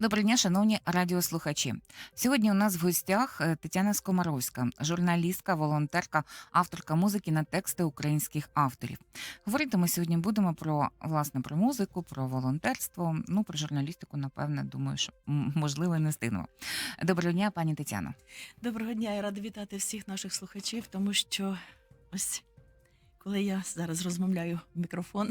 Доброго дня, шановні радіослухачі. Сьогодні у нас в гостях е, Тетяна Скомаровська, журналістка, волонтерка, авторка музики на тексти українських авторів. Говорити ми сьогодні будемо про власне про музику, про волонтерство. Ну про журналістику, напевне, думаю, що можливо не стигнемо. Доброго дня, пані Тетяно. Доброго дня, я рада вітати всіх наших слухачів, тому що ось коли я зараз розмовляю в мікрофон,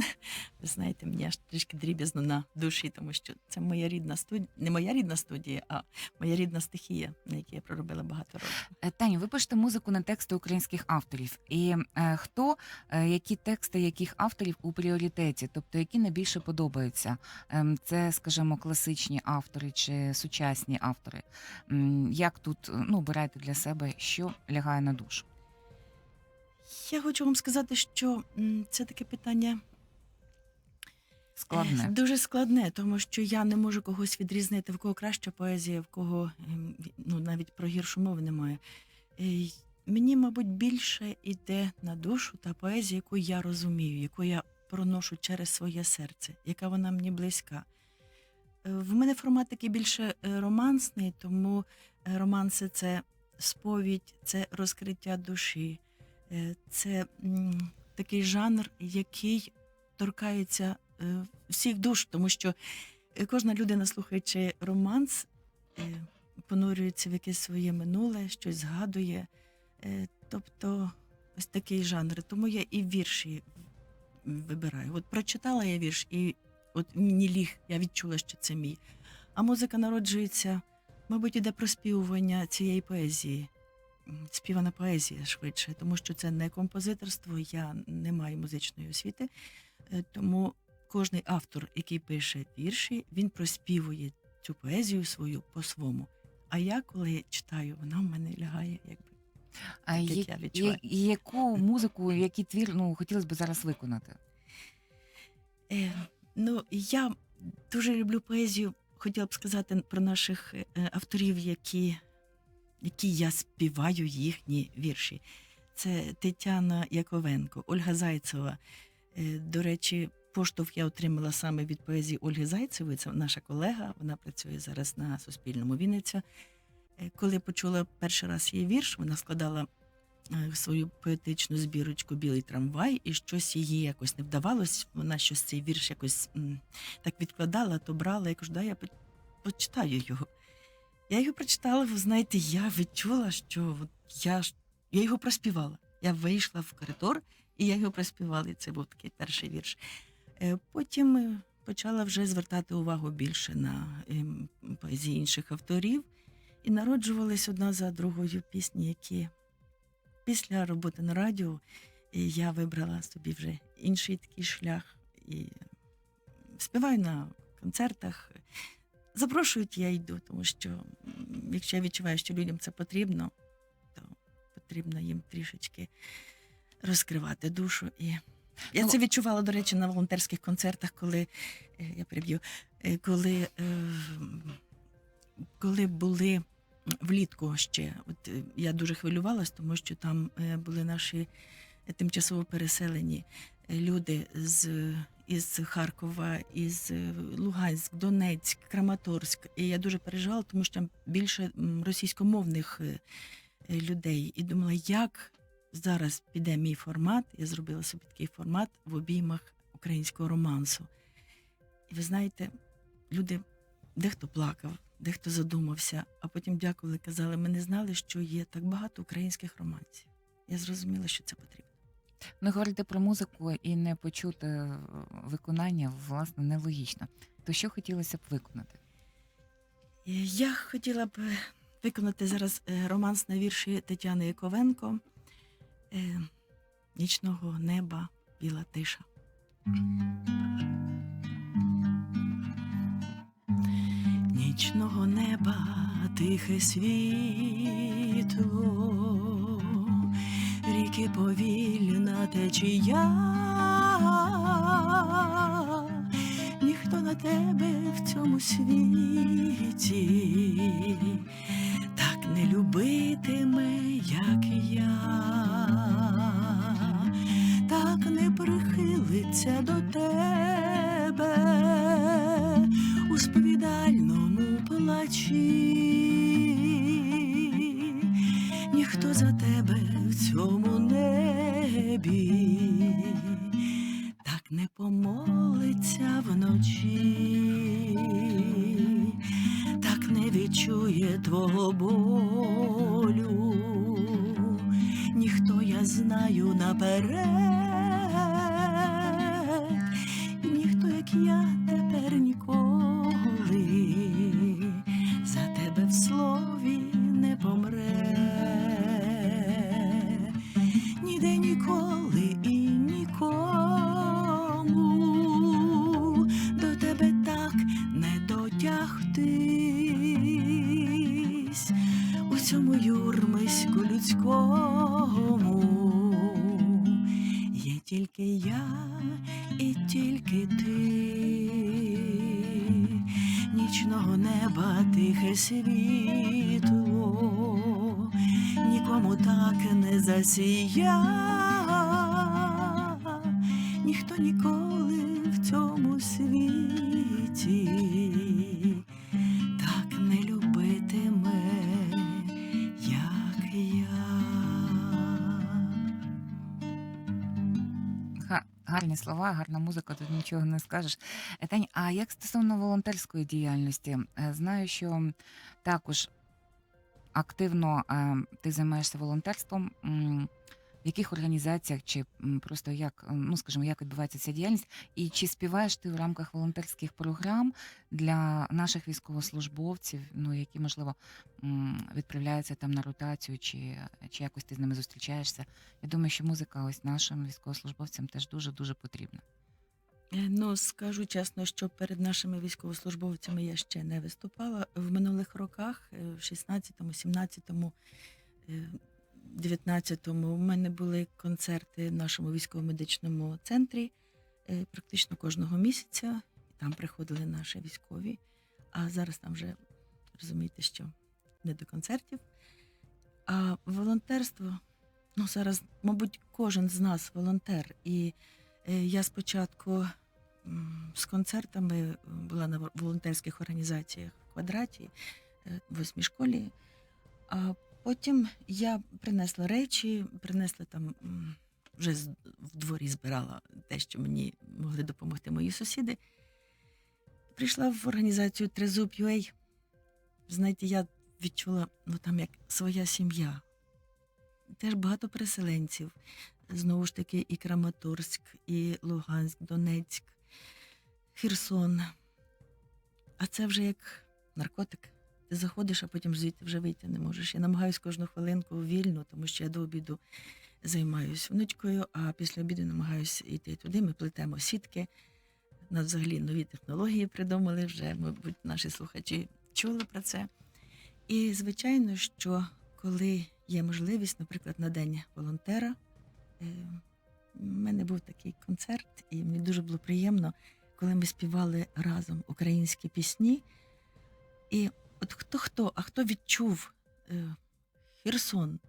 ви знаєте, мені аж трішки дріб'язно на душі, тому що це моя рідна студія, не моя рідна студія, а моя рідна стихія, на якій я проробила багато років. Е, Таню, ви пишете музику на тексти українських авторів. І е, хто, е, які тексти яких авторів у пріоритеті, тобто які найбільше подобаються? Ем, це, скажімо, класичні автори чи сучасні автори. М, Як тут е, ну, обираєте для себе, що лягає на душу? Я хочу вам сказати, що м, це таке питання е, Складне. дуже складне, тому що я не можу когось відрізнити, в кого краща поезія, в кого ем, ну, навіть про гіршу мови немає. Е, й- Мені, мабуть, більше йде на душу та поезія, яку я розумію, яку я проношу через своє серце, яка вона мені близька. Е, В мене формат такий більше е, романсний, тому е, романси це сповідь, це розкриття душі, е, це такий жанр, який торкається е, всіх душ, тому що е, кожна людина, слухаючи романс, е, понурюється в якесь своє минуле, щось згадує. Е, Тобто ось такий жанр. Тому я і вірші вибираю. От прочитала я вірш, і от мені ліг, я відчула, що це мій. А музика народжується, мабуть, іде проспівування цієї поезії. Співана поезія швидше, тому що це не композиторство, я не маю музичної освіти. Е, Тому кожний автор, який пише вірші, він проспівує цю поезію свою по-свому. А я, коли читаю, вона в мене лягає, якби А як я- відчуваю. яку музику, який твір ну, хотілося б зараз виконати? Е, ну, я дуже люблю поезію. Хотіла б сказати про наших е, авторів, які, які я співаю їхні вірші. Це Тетяна Яковенко, Ольга Зайцева. Е, до речі, поштовх я отримала саме від поезії Ольги Зайцевої. Це наша колега, вона працює зараз на Суспільному Вінниця. Е, коли почула перший раз її вірш, вона складала е, свою поетичну збірочку Білий трамвай, і щось їй якось не вдавалось. Вона щось цей вірш якось так відкладала, то брала. Я кажу, да, я почитаю його. Я його прочитала, ви знаєте, я відчула, що от я, я його проспівала. Я вийшла в коридор, і я його проспівала. І це був такий перший вірш. Е, Потім е, почала вже звертати увагу більше на ем, поезії інших авторів. І народжувались одна за другою пісні, які після роботи на радіо е, я вибрала собі вже інший такий шлях і співаю на концертах. Запрошують, я йду, тому що якщо я відчуваю, що людям це потрібно, то потрібно їм трішечки розкривати душу. І я Ну, це відчувала, до речі, на волонтерських концертах, коли е, я приб'ю, е, коли, е, коли були влітку ще. От я дуже хвилювалась, тому що там були наші тимчасово переселені люди з із Харкова, із е, Луганськ, Донецьк, Краматорськ. І я дуже переживала, тому що там більше російськомовних е, е, людей. І думала, як зараз піде мій формат. Я зробила собі такий формат в обіймах українського романсу. І ви знаєте, люди дехто плакав, дехто задумався, а потім дякували, казали, ми не знали, що є так багато українських романсів. Я зрозуміла, що це потрібно. Ну, говорити про музику і не почути е, виконання, власне, нелогічно. То що хотілося б виконати? Е, Я хотіла б е, виконати зараз романс на вірші Тетяни Яковенко Нічного неба, біла тиша. Нічного неба тихе світло, ріки повільна течія, ніхто на тебе в цьому світі так не любитиме, як я, так не прихилиться до тебе у сповідальному плачі, ніхто за тебе цьому небі так не помолиться вночі, так не відчує твого болю. Ніхто я знаю наперед, тільки я і тільки ти, нічного неба тихе світло, нікому так не засія, ніхто ніколи слова, гарна музика, тут нічого не скажеш. Е, Тань, а як стосовно волонтерської діяльності? Е, Знаю, що також активно е, ти займаєшся волонтерством. В яких організаціях чи просто як, ну скажімо, як відбувається ця діяльність? І чи співаєш ти в рамках волонтерських програм для наших військовослужбовців, ну які можливо відправляються там на ротацію, чи, чи якось ти з ними зустрічаєшся? Я думаю, що музика ось нашим військовослужбовцям теж дуже дуже потрібна. Е, Ну, скажу чесно, що перед нашими військовослужбовцями я ще не виступала. В минулих роках, е, в 16-му, 17-му, е, 19-му, у мене були концерти в нашому військово-медичному центрі е, практично кожного місяця. Там приходили наші військові. А зараз там вже розумієте, що не до концертів. А волонтерство, ну зараз, мабуть, кожен з нас волонтер. І Е, Я спочатку з концертами е, була на волонтерських організаціях в квадраті, в восьмій школі. А потім я принесла речі, принесла там вже в дворі збирала те, що мені могли допомогти мої сусіди. Прийшла в організацію Трезуб UA. Знаєте, я відчула ну, там як своя сім'я. Теж багато переселенців знову ж таки і Краматорськ, і Луганськ, Донецьк, Херсон. А це вже як наркотик. Ти заходиш, а потім звідти вже вийти не можеш. Я намагаюся кожну хвилинку вільно, тому що я до обіду займаюся внучкою, а після обіду намагаюся йти туди. Ми плетемо сітки. Нас взагалі нові технології придумали вже, мабуть, наші слухачі чули про це. І звичайно, що коли є можливість, наприклад, на день волонтера, Е, У мене був такий концерт, і мені дуже було приємно, коли ми співали разом українські пісні. І от хто хто, а хто відчув е, Херсон,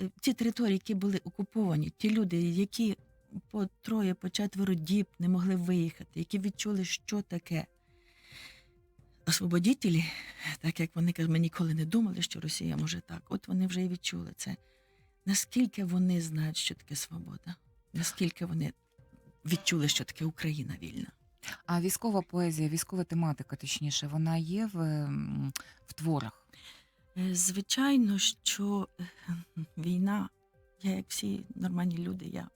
е, ті території, які були окуповані, ті люди, які по троє, по четверо діб не могли виїхати, які відчули, що таке. Освободітелі, так як вони кажуть, ми ніколи не думали, що Росія може так. От вони вже і відчули це наскільки вони знають, що таке свобода, наскільки вони відчули, що таке Україна вільна. А військова поезія, військова тематика, точніше, вона є в, в творах. Е, Звичайно, що е, війна, я як всі нормальні люди, я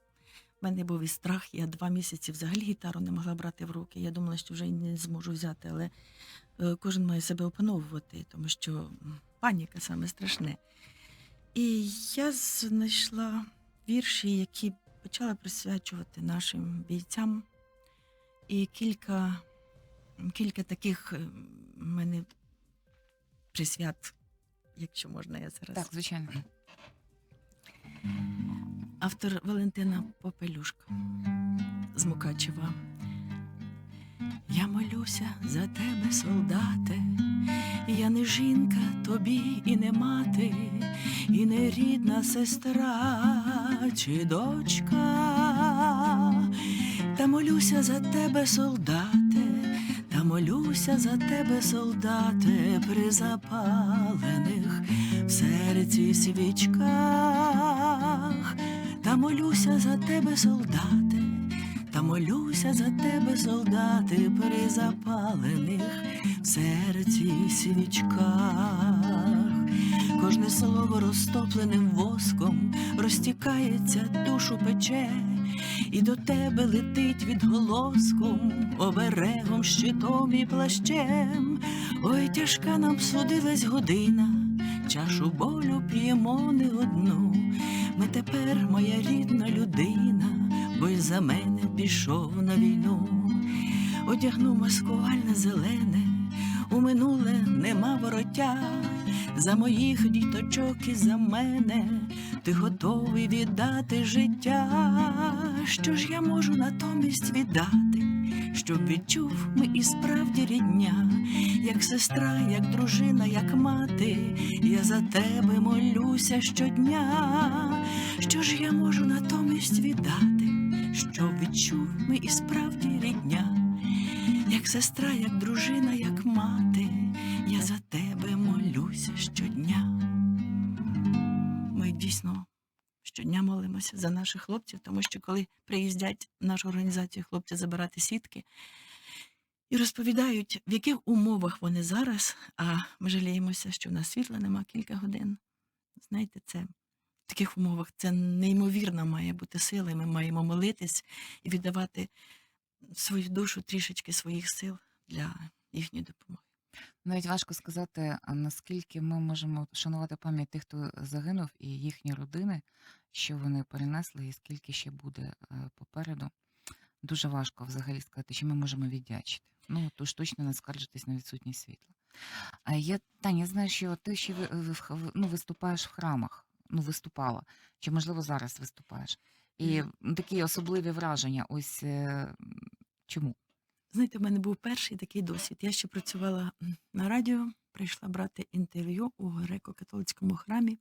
в мене був і страх. Я два місяці взагалі гітару не могла брати в руки. Я думала, що вже й не зможу взяти, але е, кожен має себе опановувати, тому що паніка саме страшне. І я знайшла вірші, які почала присвячувати нашим бійцям. І кілька, кілька таких е, мене присвят, якщо можна, я зараз. Так, звичайно. Автор Валентина Попелюшка з Мукачева. Я молюся за тебе, солдате, я не жінка тобі і не мати, і не рідна сестра чи дочка. Та молюся за тебе, солдате, та молюся за тебе, солдате, при запалених в серці свічках, та молюся за тебе, солдате, та молюся за тебе, солдати, при запалених в серці свічках. Кожне слово розтопленим воском розтікається, душу пече, і до тебе летить відголоском, оберегом, щитом і плащем. Ой, тяжка нам судилась година, чашу болю п'ємо не одну. Ми тепер моя рідна людина, бо й за мене пішов на війну. Одягну маскувальне зелене, у минуле нема вороття. За моїх діточок і за мене. Ти готовий віддати життя. Що ж я можу натомість віддати, щоб відчув ми і справді рідня, як сестра, як дружина, як мати, я за тебе молюся щодня. Що ж я можу натомість віддати, щоб відчув ми і справді рідня, як сестра, як дружина, як мати, щодня молимося за наших хлопців, тому що коли приїздять в нашу організацію хлопці забирати сітки і розповідають, в яких умовах вони зараз, а ми жаліємося, що в нас світла нема кілька годин. Знаєте, це в таких умовах це неймовірна має бути сила, і ми маємо молитись і віддавати свою душу трішечки своїх сил для їхньої допомоги. Навіть важко сказати, наскільки ми можемо шанувати пам'ять тих, хто загинув, і їхні родини, що вони перенесли, і скільки ще буде е, попереду. Дуже важко взагалі сказати, що ми можемо віддячити. Ну, то ж точно не скаржитись на відсутність світла. А я, Таня, знаю, що ти ще ну, виступаєш в храмах, ну, виступала, чи, можливо, зараз виступаєш. І такі особливі враження. Ось е, чому? Знаєте, в мене був перший такий досвід. Я ще працювала на радіо, прийшла брати інтерв'ю у греко-католицькому храмі.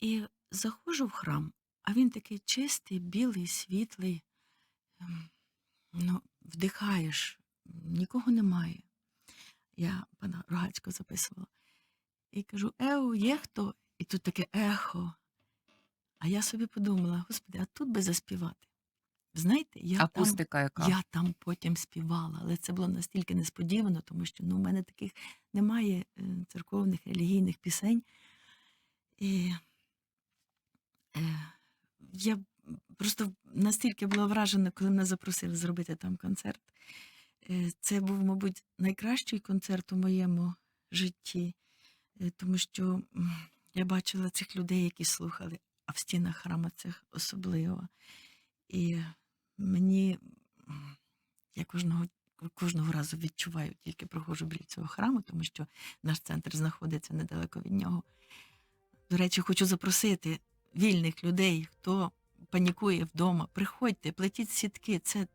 І заходжу в храм, а він такий чистий, білий, світлий. Ем, Ну, вдихаєш, нікого немає. Я пана Рогацького записувала. І кажу: Еу, є хто? І тут таке ехо. А я собі подумала: Господи, а тут би заспівати. Знаєте, я там, яка? я там потім співала, але це було настільки несподівано, тому що ну, в мене таких немає е, церковних релігійних пісень. І я просто настільки була вражена, коли мене запросили зробити там концерт. Е, Це був, мабуть, найкращий концерт у моєму житті, е, тому що я бачила цих людей, які слухали, а в стінах храму це особливо. І мені я кожного, кожного разу відчуваю, тільки проходжу біля цього храму, тому що наш центр знаходиться недалеко від нього. До речі, хочу запросити вільних людей, хто панікує вдома. Приходьте, плетіть сітки. Це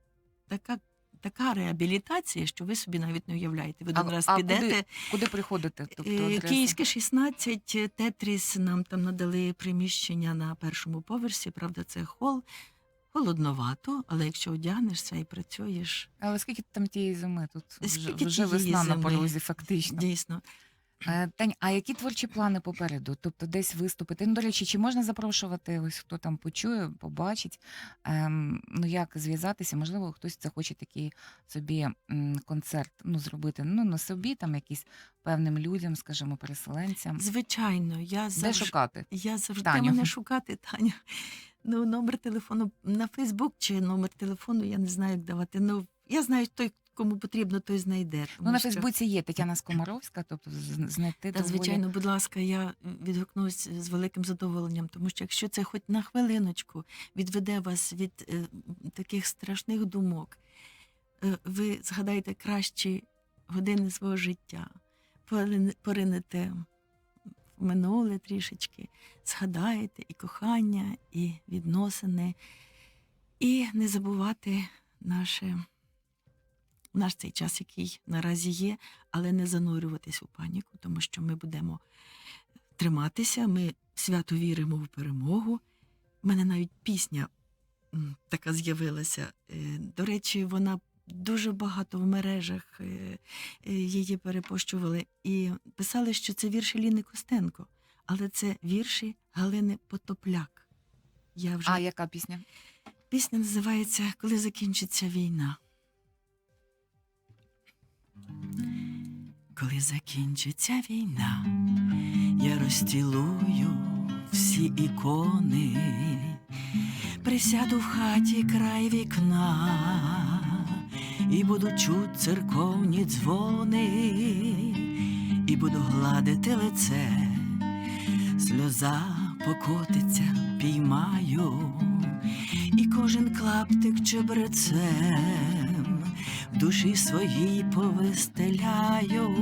така, така реабілітація, що ви собі навіть не уявляєте. Ви А- один раз а підете. куди, куди приходити? Тобто, Е. Київське 16, е, Тетріс нам там надали приміщення на першому поверсі. Правда, це хол. Холодновато, але якщо одягнешся і працюєш, Але скільки там тієї зими? Тут вже, Скільки вже тієї весна на зими? порозі, фактично. дійсно. Е, Тань, а які творчі плани попереду? Тобто десь виступити? Ну, до речі, чи можна запрошувати, ось хто там почує, побачить, ем, ну як зв'язатися? Можливо, хтось захоче такий собі м, концерт ну, зробити. Ну, на собі, там якісь певним людям, скажімо, переселенцям. Звичайно, я Де шукати? я завжди Таню? мене шукати, Таня. Ну, номер телефону на Фейсбук чи номер телефону, я не знаю, як давати. Ну, я знаю, той, кому потрібно, той знайде. Ну, на що- Фейсбуці є Тетяна Скомаровська, тобто знайти Та, доволі... звичайно, будь ласка, я відгукнусь з великим задоволенням, тому що якщо це хоч на хвилиночку відведе вас від е, таких страшних думок, е, ви згадаєте кращі години свого життя, поринете в минуле трішечки, згадаєте і кохання, і відносини, і не забувати наше. Наш цей час, який наразі є, але не занурюватись у паніку, тому що ми будемо триматися, ми свято віримо в перемогу. У мене навіть пісня така з'явилася. Е, До речі, вона дуже багато в мережах е, е, її перепощували і писали, що це вірші Ліни Костенко, але це вірші Галини Потопляк. Я вже А яка пісня? Пісня називається Коли закінчиться війна. Коли закінчиться війна, я розцілую всі ікони, присяду в хаті край вікна і буду чуть церковні дзвони, і буду гладити лице, сльоза покотиться, піймаю і кожен клаптик чебрецем в душі своїй повистеляю,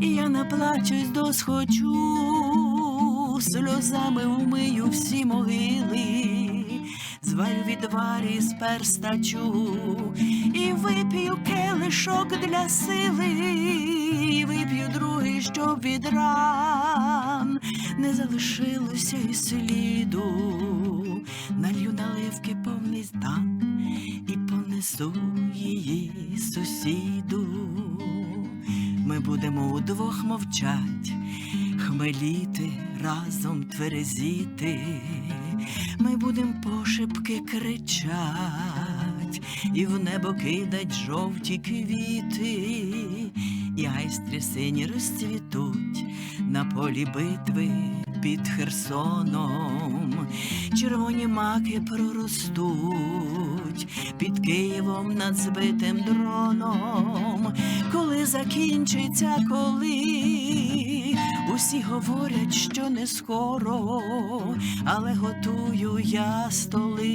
і я наплачусь досхочу, сльозами вмию всі могили, зварю відварі з перстачу, і вип'ю келишок для сили, і вип'ю другий, щоб від ран не залишилося і сліду, налью наливки повний стан і понесу її сусіду. Ми будемо удвох мовчать, хмеліти, разом тверезіти. Ми будем пошепки кричать, і в небо кидать жовті квіти, і айстрі сині розцвітуть на полі битви під Херсоном. Червоні маки проростуть під Києвом над збитим дроном. Коли закінчиться, коли усі говорять, що не скоро, але готую я столи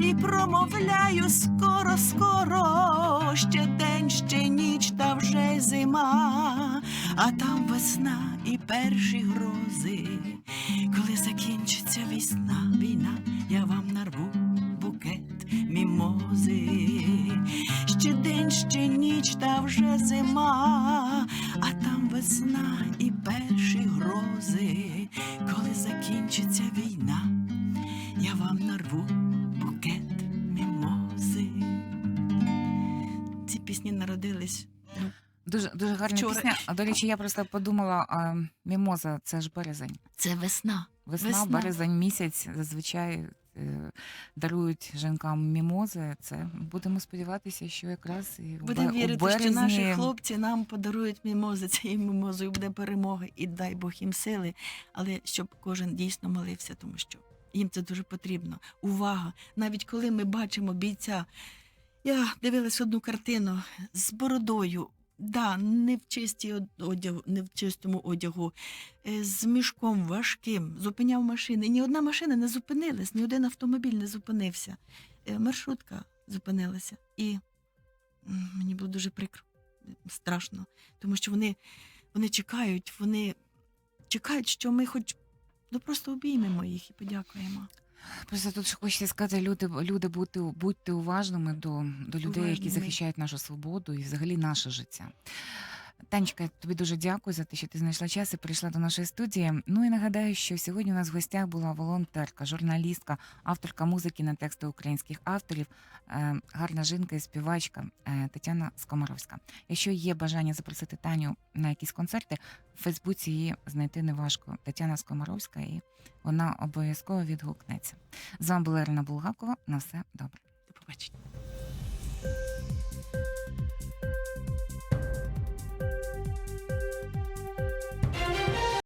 і промовляю скоро, скоро, ще день, ще ніч, та вже зима, а там весна і перші грози. Коли закінчиться весна, війна, я вам нарву мімози. Ще день, ще ніч, та вже зима, а там весна і перші грози. Коли закінчиться війна, я вам нарву букет мімози. Ці пісні народились. Ну, Дуже дуже гарна Вчора. пісня. А до речі, я просто подумала: а, мімоза це ж березень. це весна. Весна, Весна. березень місяць зазвичай дарують жінкам мімози. Це будемо сподіватися, що якраз і Будемо вірити, березні... що наші хлопці нам подарують мімози. Цією мімозою буде перемога, і дай Бог їм сили. Але щоб кожен дійсно молився, тому що їм це дуже потрібно. Увага! Навіть коли ми бачимо бійця, я дивилась одну картину з бородою. Да, не в чисті од- одягу, не в чистому одягу, е, з мішком важким, зупиняв машини. Ні одна машина не зупинилась, ні один автомобіль не зупинився. Е, Маршрутка зупинилася. І мені було дуже прикро, страшно, тому що вони, вони чекають, вони чекають, що ми хоч ну, просто обіймемо їх і подякуємо. Просто тут ще хочеться сказати, люди, люди бути, будьте уважними до, до людей, які Уважними. захищають нашу свободу і взагалі наше життя. Танечка, тобі дуже дякую за те, що ти знайшла час і прийшла до нашої студії. Ну і нагадаю, що сьогодні у нас в гостях була волонтерка, журналістка, авторка музики на тексти українських авторів, е, гарна жінка і співачка е, Тетяна Скомаровська. Якщо є бажання запросити Таню на якісь концерти, в Фейсбуці її знайти неважко. Тетяна Скомаровська, і вона обов'язково відгукнеться. З вами була Ірина Булгакова. На все добре. До побачення.